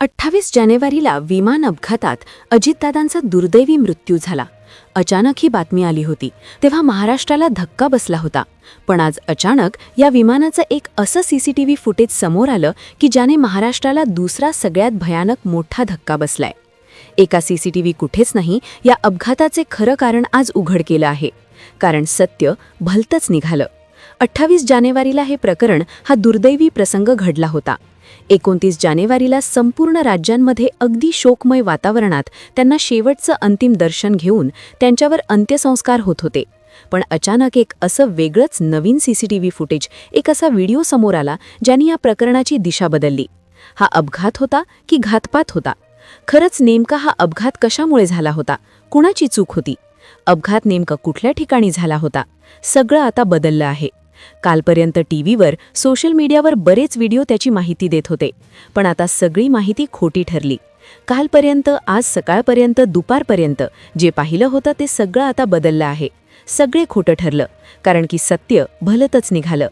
अठ्ठावीस जानेवारीला विमान अपघातात अजितदादांचा दुर्दैवी मृत्यू झाला. अचानक ही बातमी आली होती. तेव्हा महाराष्ट्राला धक्का बसला होता. पण आज अचानक या विमानाचं एक असं सीसीटीव्ही फुटेज समोर आलं की ज्याने महाराष्ट्राला दुसरा सगळ्यात भयानक मोठा धक्का बसलाय. एका सीसीटीव्ही कुठेच नाही या अपघाताचे खरं कारण आज उघड केलं आहे. कारण सत्य भलतंच निघालं. अठ्ठावीस जानेवारीला हे प्रकरण हा दुर्दैवी प्रसंग घडला होता. एकोणतीस जानेवारीला संपूर्ण राज्यांमध्ये अगदी शोकमय वातावरणात त्यांना शेवटचं अंतिम दर्शन घेऊन त्यांच्यावर अंत्यसंस्कार होत होते. पण अचानक एक असं वेगळंच नवीन सीसीटीव्ही फुटेज एक असा व्हिडिओ समोर आला ज्याने या प्रकरणाची दिशा बदलली. हा अपघात होता की घातपात होता? खरंच नेमका हा अपघात कशामुळे झाला होता? कुणाची चूक होती? अपघात नेमका कुठल्या ठिकाणी झाला होता? सगळं आता बदललं आहे. कालपर्यंत टीव्हीवर सोशल मीडियावर बरेच व्हिडिओ त्याची माहिती देत होते. पण आता सगळी माहिती खोटी ठरली. कालपर्यंत आज सकाळपर्यंत दुपारपर्यंत जे पाहिलं होतं ते सगळं आता बदललं आहे. सगळे खोटं ठरलं कारण की सत्य भलतच निघालं.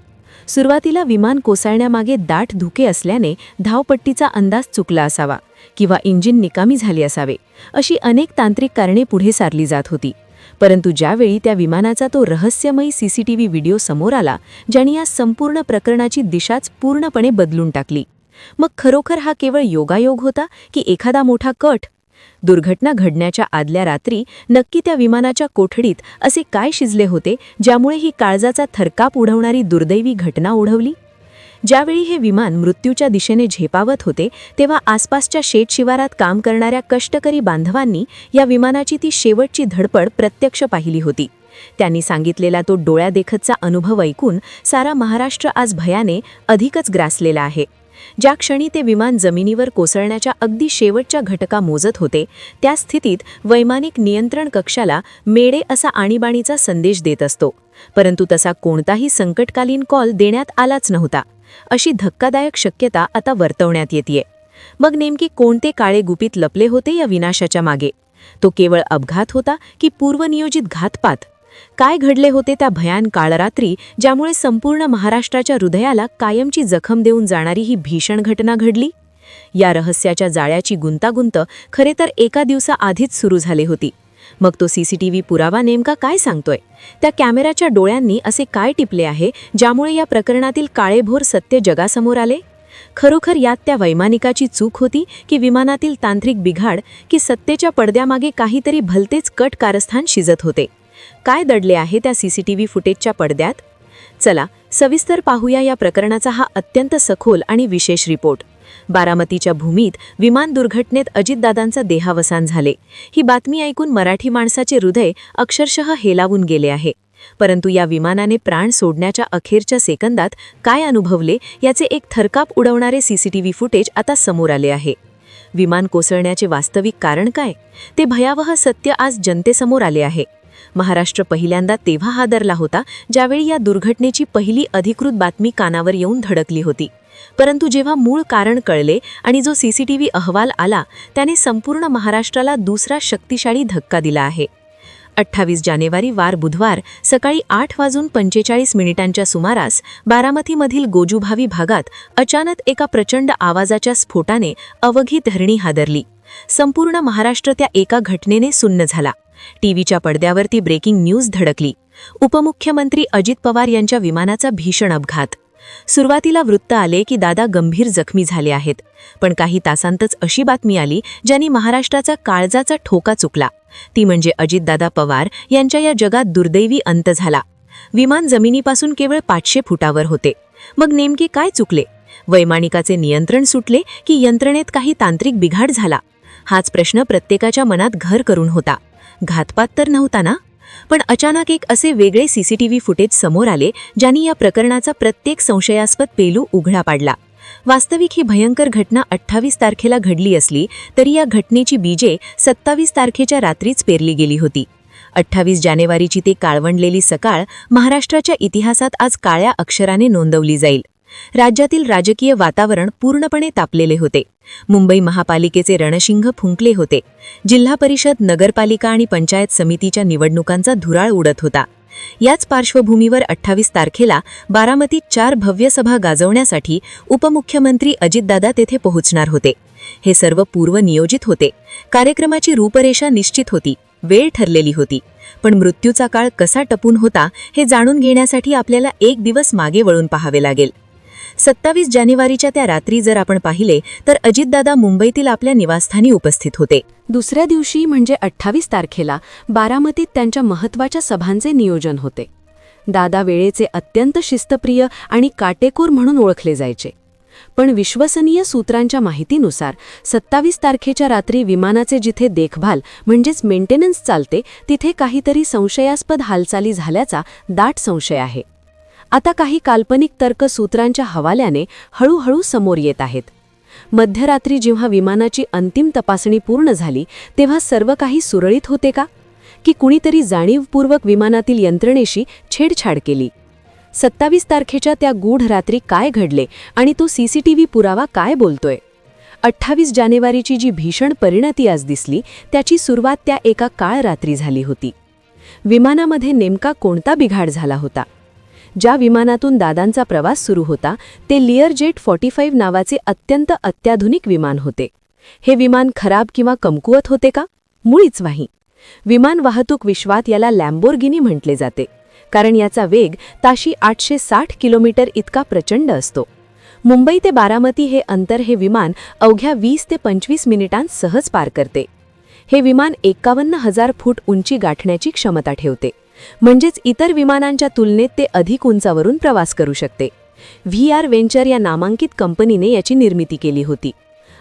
सुरुवातीला विमान कोसळण्यामागे दाट धुके असल्याने धावपट्टीचा अंदाज चुकला असावा किंवा इंजिन निकामी झाले असावे अशी अनेक तांत्रिक कारणे पुढे सारली जात होती. परंतु ज्यावेळी त्या विमानाचा तो रहस्यमयी सीसीटीव्ही व्हिडिओ समोर आला ज्याने या संपूर्ण प्रकरणाची दिशाच पूर्णपणे बदलून टाकली. मग खरोखर हा केवळ योगायोग होता की एखादा मोठा कट? दुर्घटना घडण्याच्या आदल्या रात्री नक्की त्या विमानाच्या कोठडीत असे काय शिजले होते ज्यामुळे ही काळजाचा थरकाप उडवणारी दुर्दैवी घटना ओढवली? ज्यावेळी हे विमान मृत्यूच्या दिशेने झेपावत होते तेव्हा आसपासच्या शेत शिवारात काम करणाऱ्या कष्टकरी बांधवांनी या विमानाची ती शेवटची धडपड प्रत्यक्ष पाहिली होती. त्यांनी सांगितलेला तो डोळ्यादेखतचा अनुभव ऐकून सारा महाराष्ट्र आज भयाने अधिकच ग्रासलेला आहे. ज्या क्षणी ते विमान जमिनीवर कोसळण्याच्या अगदी शेवटच्या घटका मोजत होते त्या स्थितीत वैमानिक नियंत्रण कक्षाला मेडे असा आणीबाणीचा संदेश देत असतो. परंतु तसा कोणताही संकटकालीन कॉल देण्यात आलाच नव्हता. अशी धक्कादायक शक्यता आता वर्तवण्यात येते मग नेमकी कोणते काळे गुपित लपले होते या विनाशाच्या मागे? तो केवळ अपघात होता की पूर्वनियोजित घातपात? काय घडले होते त्या भयान काळरात्री ज्यामुळे संपूर्ण महाराष्ट्राच्या हृदयाला कायमची जखम देऊन जाणारी ही भीषण घटना घडली? या रहस्याच्या जाळ्याची गुंतागुंत खरे तर एका दिवसाआधीच सुरू झाली होती. मग तो सीसीटीव्ही पुरावा नेमका काय सांगतोय? त्या कॅमेराच्या डोळ्यांनी असे काय टिपले आहे ज्यामुळे या प्रकरणातील काळेभोर सत्य जगासमोर आले? खरोखर यात त्या वैमानिकाची चूक होती की विमानातील तांत्रिक बिघाड की सत्तेच्या पडद्यामागे काहीतरी भलतेच कट कारस्थान शिजत होते? काय दडले आहे त्या सीसीटीव्ही फुटेजच्या पडद्यात? चला सविस्तर पाहूया या प्रकरणाचा हा अत्यंत सखोल आणि विशेष रिपोर्ट. बारामतीच्या भूमीत विमान दुर्घटनेत अजितदादांचा देहावसान झाले. ही बातमी ऐकून मराठी माणसाचे हृदय अक्षरशः हेलावून गेले आहे. परंतु या विमानाने प्राण सोडण्याच्या अखेरच्या सेकंदात काय अनुभवले याचे एक थरकाप उडवणारे सीसीटीव्ही फुटेज आता समोर आले आहे. विमान कोसळण्याचे वास्तविक कारण काय? ते भयावह सत्य आज जनतेसमोर आले आहे. महाराष्ट्र पहिल्यांदा तेव्हा हादरला होता ज्यावेळी या दुर्घटनेची पहिली अधिकृत बातमी कानावर येऊन धडकली होती. परंतु जेव्हा मूळ कारण कळले आणि जो सीसीटीव्ही अहवाल आला त्याने संपूर्ण महाराष्ट्राला दुसरा शक्तिशाली धक्का दिला आहे. अठ्ठावीस जानेवारी वार बुधवार सकाळी आठ वाजून पंचेचाळीस मिनिटांच्या सुमारास बारामतीमधील गोजूभावी भागात अचानक एका प्रचंड आवाजाच्या स्फोटाने अवघी धरणी हादरली. संपूर्ण महाराष्ट्र त्या एका घटनेने सुन्न झाला. टीव्हीच्या पडद्यावरती ब्रेकिंग न्यूज धडकली. उपमुख्यमंत्री अजित पवार यांच्या विमानाचा भीषण अपघात. सुरुवातीला वृत्त आले की दादा गंभीर जखमी झाले आहेत. पण काही तासांतच अशी बातमी आली ज्यांनी महाराष्ट्राचा काळजाचा ठोका चुकला. ती म्हणजे अजितदादा पवार यांच्या या जगात दुर्दैवी अंत झाला. विमान जमिनीपासून केवळ पाचशे फुटावर होते. मग नेमके काय चुकले? वैमानिकाचे नियंत्रण सुटले की यंत्रणेत काही तांत्रिक बिघाड झाला? हाच प्रश्न प्रत्येकाच्या मनात घर करून होता. घातपात तर नव्हता ना? पण अचानक एक असे वेगळे सीसीटीव्ही फुटेज समोर आले ज्यांनी या प्रकरणाचा प्रत्येक संशयास्पद पेलू उघडा पाडला. वास्तविक ही भयंकर घटना अठ्ठावीस तारखेला घडली असली तरी या घटनेची बीजे सत्तावीस तारखेच्या रात्रीच पेरली गेली होती. अठ्ठावीस जानेवारीची ते काळवंडलेली सकाळ महाराष्ट्राच्या इतिहासात आज काळ्या अक्षराने नोंदवली जाईल. राज्यातील राजकीय वातावरण पूर्णपणे तापलेले होते. मुंबई महापालिकेचे रणशिंग फुंकले होते. जिल्हा परिषद नगरपालिका आणि पंचायत समितीच्या निवडणुकांचा धुराळ उडत होता. याच पार्श्वभूमीवर अठ्ठावीस तारखेला बारामतीत चार भव्य सभा गाजवण्यासाठी उपमुख्यमंत्री अजितदादा तेथे पोहोचणार होते. हे सर्व पूर्वनियोजित होते. कार्यक्रमाची रूपरेषा निश्चित होती. वेळ ठरलेली होती. पण मृत्यूचा काळ कसा टपून होता हे जाणून घेण्यासाठी आपल्याला एक दिवस मागे वळून पाहावे लागेल. सत्तावीस जानेवारीच्या त्या रात्री जर आपण पाहिले तर अजितदादा मुंबईतील आपल्या निवासस्थानी उपस्थित होते. दुसऱ्या दिवशी म्हणजे अठ्ठावीस तारखेला बारामतीत त्यांच्या महत्त्वाच्या सभांचे नियोजन होते. दादा वेळेचे अत्यंत शिस्तप्रिय आणि काटेकोर म्हणून ओळखले जायचे. पण विश्वसनीय सूत्रांच्या माहितीनुसार सत्तावीस तारखेच्या रात्री विमानाचे जिथे देखभाल म्हणजेच मेंटेनन्स चालते तिथे काहीतरी संशयास्पद हालचाली झाल्याचा दाट संशय आहे. आता काही काल्पनिक तर्क सूत्रांच्या हवाल्याने हळूहळू समोर येत आहेत. मध्यरात्री जेव्हा विमानाची अंतिम तपासणी पूर्ण झाली तेव्हा सर्व काही सुरळीत होते का? की कुणीतरी जाणीवपूर्वक विमानातील यंत्रणेशी छेडछाड केली? सत्तावीस तारखेच्या त्या गूढ रात्री काय घडले आणि तो सीसीटीव्ही पुरावा काय बोलतोय? अठ्ठावीस जानेवारीची जी भीषण परिणती आज दिसली त्याची सुरुवात त्या एका काळ रात्री झाली होती. विमानामध्ये नेमका कोणता बिघाड झाला होता? ज्या विमानातून दादांचा प्रवास सुरू होता ते लिअर जेट फॉर्टी फाईव्ह नावाचे अत्यंत अत्याधुनिक विमान होते. हे विमान खराब किंवा कमकुवत होते का? मुळीच नाही. विमान वाहतूक विश्वात याला लॅम्बोर्गिनी म्हटले जाते. कारण याचा वेग ताशी आठशे साठ किलोमीटर इतका प्रचंड असतो. मुंबई ते बारामती हे अंतर हे विमान अवघ्या वीस ते पंचवीस मिनिटांत सहज पार करते. हे विमान एकावन्न हजार फूट उंची गाठण्याची क्षमता ठेवते. म्हणजेच इतर विमानांच्या तुलनेत ते अधिक उंचावरून प्रवास करू शकते. व्ही आर वेंचर या नामांकित कंपनीने याची निर्मिती केली होती.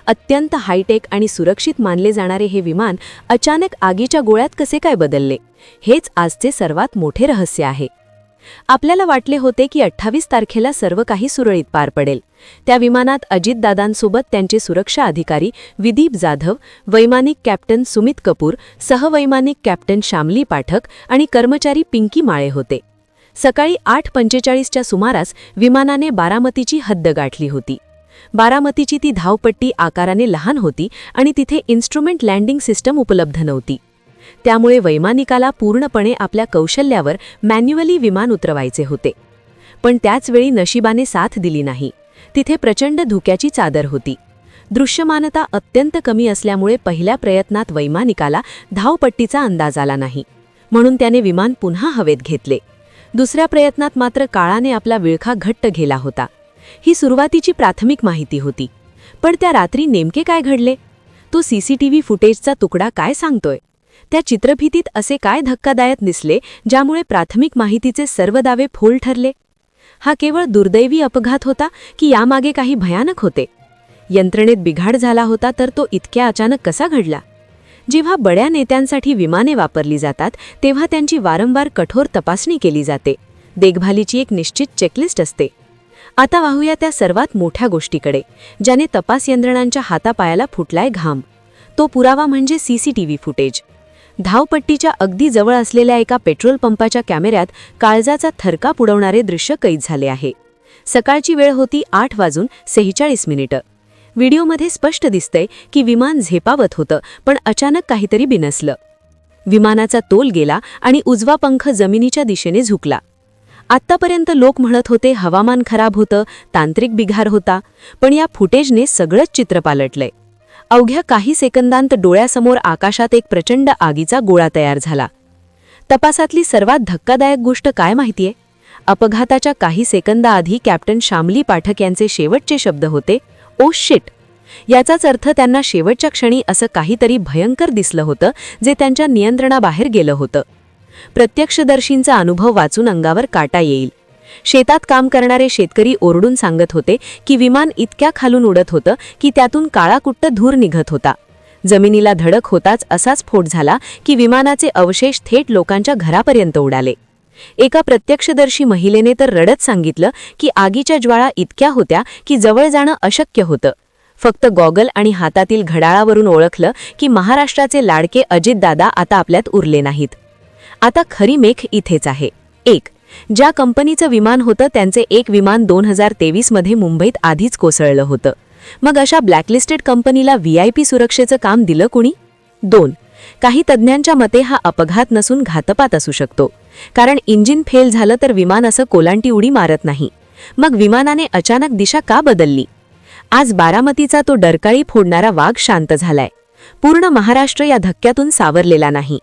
अत्यंत हायटेक आणि सुरक्षित मानले जाणारे हे विमान अचानक आगीच्या गोळ्यात कसे काय बदलले? हेच आजचे सर्वात मोठे रहस्य आहे. आपल्याला वाटले होते की अठ्ठावीस तारखेला सर्व काही सुरळीत पार पडेल. त्या विमानात अजितदादांसोबत त्यांचे सुरक्षा अधिकारी विदीप जाधव वैमानिक कॅप्टन सुमित कपूर सहवैमानिक कॅप्टन श्यामली पाठक आणि कर्मचारी पिंकी माळे होते. सकाळी आठ पंचेचाळीसच्या सुमारास विमानाने बारामतीची हद्द गाठली होती. बारामतीची ती धावपट्टी आकाराने लहान होती आणि तिथे इन्स्ट्रुमेंट लँडिंग सिस्टम उपलब्ध नव्हती. त्यामुळे वैमानिकाला पूर्णपणे आपल्या कौशल्यावर मॅन्युअली विमान उतरवायचे होते. पण त्याचवेळी नशिबाने साथ दिली नाही. तिथे प्रचंड धुक्याची चादर होती. दृश्यमानता अत्यंत कमी असल्यामुळे पहिल्या प्रयत्नात वैमानिकाला धावपट्टीचा अंदाज आला नाही. म्हणून त्याने विमान पुन्हा हवेत घेतले. दुसऱ्या प्रयत्नात मात्र काळाने आपला विळखा घट्ट गेला होता. ही सुरुवातीची प्राथमिक माहिती होती. पण त्या रात्री नेमके काय घडले? तो सीसीटीव्ही फुटेजचा तुकडा काय सांगतोय? त्या चित्रफितीत असे काय धक्कादायक दिसले ज्यामुळे प्राथमिक माहितीचे सर्व दावे फोल ठरले? हा केवळ दुर्दैवी अपघात होता की यामागे काही भयानक होते? यंत्रणेत बिघाड झाला होता तर तो इतक्या अचानक कसा घडला? जेव्हा बड्या नेत्यांसाठी विमाने वापरली जातात तेव्हा त्यांची वारंवार कठोर तपासणी केली जाते. देखभालीची एक निश्चित चेकलिस्ट असते. आता वाहूया त्या सर्वात मोठ्या गोष्टीकडे ज्याने तपास यंत्रणांच्या हातापायाला फुटलाय घाम. तो पुरावा म्हणजे सीसीटीव्ही फुटेज. धावपट्टीच्या अगदी जवळ असलेल्या एका पेट्रोल पंपाच्या कॅमेऱ्यात काळजाचा थरकाप उडवणारे दृश्य कैद झाले आहे. सकाळची वेळ होती आठ वाजून सेहेचाळीस मिनिटं. व्हिडिओमध्ये स्पष्ट दिसतंय की विमान झेपावत होतं पण अचानक काहीतरी बिनसलं. विमानाचा तोल गेला आणि उजवा पंख जमिनीच्या दिशेने झुकला. आत्तापर्यंत लोक म्हणत होते हवामान खराब होतं तांत्रिक बिघार होता पण या फुटेजने सगळंच चित्र पालटलंय. अवघ्या काही सेकंदांत डोळ्यासमोर आकाशात एक प्रचंड आगीचा गोळा तयार झाला. तपासातली सर्वात धक्कादायक गोष्ट काय माहितीये? अपघाताच्या काही सेकंदाआधी कॅप्टन शामली पाठक यांचे शेवटचे शब्द होते ओ शिट! याचाच अर्थ त्यांना शेवटच्या क्षणी असं काहीतरी भयंकर दिसलं होतं जे त्यांच्या नियंत्रणाबाहेर गेलं होतं. प्रत्यक्षदर्शींचा अनुभव वाचून अंगावर काटा येईल. शेतात काम करणारे शेतकरी ओरडून सांगत होते की विमान इतक्या खालून उडत होतं की त्यातून काळाकुट्ट धूर निघत होता. जमिनीला धडक होताच असाच स्फोट झाला की विमानाचे अवशेष थेट लोकांच्या घरापर्यंत उडाले. एका प्रत्यक्षदर्शी महिलेने तर रडत सांगितलं की आगीच्या ज्वाळा इतक्या होत्या की जवळ जाणं अशक्य होतं. फक्त गॉगल आणि हातातील घडाळावरून ओळखलं की महाराष्ट्राचे लाडके अजितदादा आता आपल्यात उरले नाहीत. आता खरी मेख इथेच आहे. एक ज्या कंपनीचं विमान होतं त्यांचे एक विमान दोन हजार तेवीसमध्ये मुंबईत आधीच कोसळलं होतं. मग अशा ब्लॅकलिस्टेड कंपनीला व्ही आय पी सुरक्षेचं काम दिलं कुणी? दोन. काही तज्ज्ञांच्या मते हा अपघात नसून घातपात असू शकतो. कारण इंजिन फेल झालं तर विमान असं कोलांटी उडी मारत नाही. मग विमानाने अचानक दिशा का बदलली? आज बारामतीचा तो डरकाळी फोडणारा वाघ शांत झालाय. पूर्ण महाराष्ट्र या धक्क्यातून सावरलेला नाही.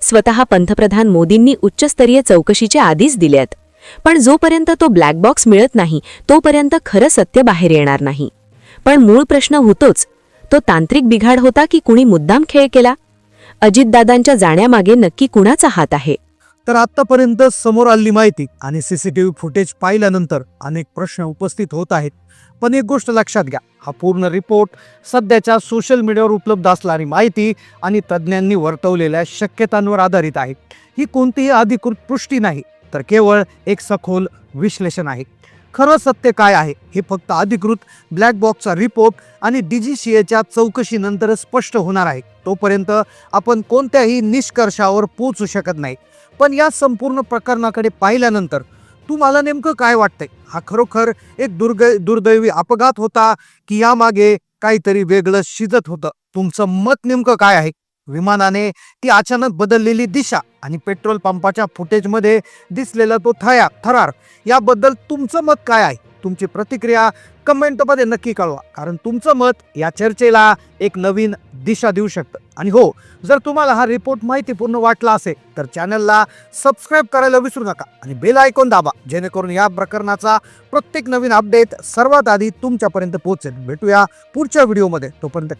स्वतः पंतप्रधान मोदींनी उच्चस्तरीय चौकशीचे आधीच दिल्यात. पण जोपर्यंत तो ब्लॅक बॉक्स मिळत नाही तोपर्यंत खरं सत्य बाहेर येणार नाही. पण मूळ प्रश्न होतोच तो तांत्रिक बिघाड होता की कुणी मुद्दाम खेळ केला? अजितदादांच्या जाण्यामागे नक्की कुणाचा हात आहे? तर आतापर्यंत समोर आलेली माहिती आणि सीसीटीव्ही फुटेज पाहिल्यानंतर अनेक प्रश्न उपस्थित होत आहेत. पण एक गोष्ट लक्षात घ्या हा पूर्ण रिपोर्ट सध्याच्या सोशल मीडियावर उपलब्ध असणारी माहिती आणि तज्ज्ञांनी वर्तवलेल्या शक्यतांवर आधारित आहे. ही कोणतीही अधिकृत पुष्टी नाही तर केवळ एक सखोल विश्लेषण आहे. खरं सत्य काय आहे हे फक्त अधिकृत ब्लॅक बॉक्सचा रिपोर्ट आणि डीजीसीएच्या चौकशीनंतरच स्पष्ट होणार आहे. तोपर्यंत आपण कोणत्याही निष्कर्षावर पोहोचू शकत नाही. पण या संपूर्ण प्रकरणाकडे पाहिल्यानंतर तुम्हाला नेमकं काय वाटतंय? हा खरोखर एक दुर्ग दुर्दैवी अपघात होता की यामागे काहीतरी वेगळं शिजत होतं? तुमचं मत नेमकं काय आहे? विमानाने ती अचानक बदललेली दिशा आणि पेट्रोल पंपाच्या फुटेजमध्ये दिसलेला तो थया थरार याबद्दल तुमचं मत काय आहे? तुमची प्रतिक्रिया कमेंटमध्ये नक्की कळवा. कारण तुमचं मत या चर्चेला एक नवीन दिशा देऊ शकतं. आणि हो जर तुम्हाला हा रिपोर्ट माहितीपूर्ण वाटला असेल तर चॅनलला सबस्क्राईब करायला विसरू नका आणि बेल आयकॉन दाबा जेणेकरून या प्रकरणाचा प्रत्येक नवीन अपडेट सर्वात आधी तुमच्यापर्यंत पोहोचेल. भेटूया पुढच्या व्हिडिओमध्ये तोपर्यंत